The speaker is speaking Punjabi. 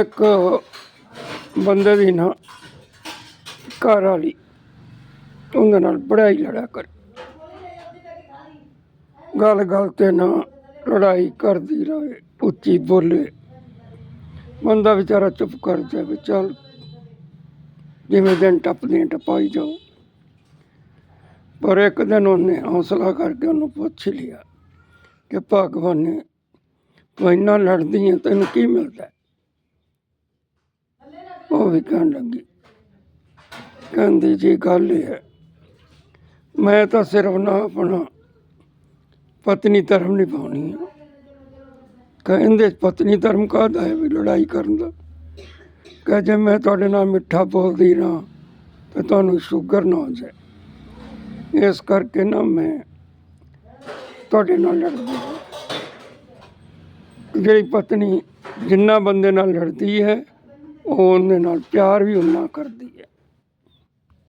ਇੱਕ ਬੰਦੇ ਦੀ ਨਾ ਘਰ ਵਾਲੀ ਉਹਦੇ ਨਾਲ ਬੜਾ ਲੜਾ ਕਰ। ਗੱਲ ਗੱਲ ਤੇ ਨਾ ਲੜਾਈ ਕਰਦੀ ਰਹੇ, ਉੱਚੀ ਬੋਲੇ। ਬੰਦਾ ਵਿਚਾਰਾ ਚੁੱਪ ਕਰ ਜਾਵੇ ਚੱਲ ਜਿਵੇਂ ਦਿਨ ਟੱਪਦੇ ਟਪਾਈ ਜਾਓ। ਪਰ ਇੱਕ ਦਿਨ ਉਹਨੇ ਹੌਸਲਾ ਕਰਕੇ ਉਹਨੂੰ ਪੁੱਛ ਲਿਆ ਕਿ ਭਗਵਾਨ ਨੇ ਤੂੰ ਇੰਨਾ ਲੜਦੀ ਹੈ ਤੈਨੂੰ ਕੀ ਮਿਲਦਾ? ਉਹ ਵੀ ਕਹਿਣ ਲੱਗੀ, ਕਹਿੰਦੀ ਜੀ ਗੱਲ ਇਹ ਹੈ, ਮੈਂ ਤਾਂ ਸਿਰਫ ਨਾ ਆਪਣਾ ਪਤਨੀ ਧਰਮ ਨਿਭਾਉਣੀ ਆ। ਕਹਿੰਦੇ ਪਤਨੀ ਧਰਮ ਕਾਹਦਾ ਹੈ ਵੀ ਲੜਾਈ ਕਰਨ ਦਾ? ਕਹੇ ਜੇ ਮੈਂ ਤੁਹਾਡੇ ਨਾਲ ਮਿੱਠਾ ਬੋਲਦੀ ਨਾ, ਤੇ ਤੁਹਾਨੂੰ ਸ਼ੂਗਰ ਨਾ ਹੋ ਜਾਏ। ਇਸ ਕਰਕੇ ਨਾ ਮੈਂ ਤੁਹਾਡੇ ਨਾਲ ਲੜਦੀ ਹਾਂ। ਜਿਹੜੀ ਪਤਨੀ ਜਿੰਨਾ ਬੰਦੇ ਨਾਲ ਲੜਦੀ ਹੈ ਉਹ ਉਹਦੇ ਨਾਲ ਪਿਆਰ ਵੀ ਉਨਾ ਕਰਦੀ ਹੈ।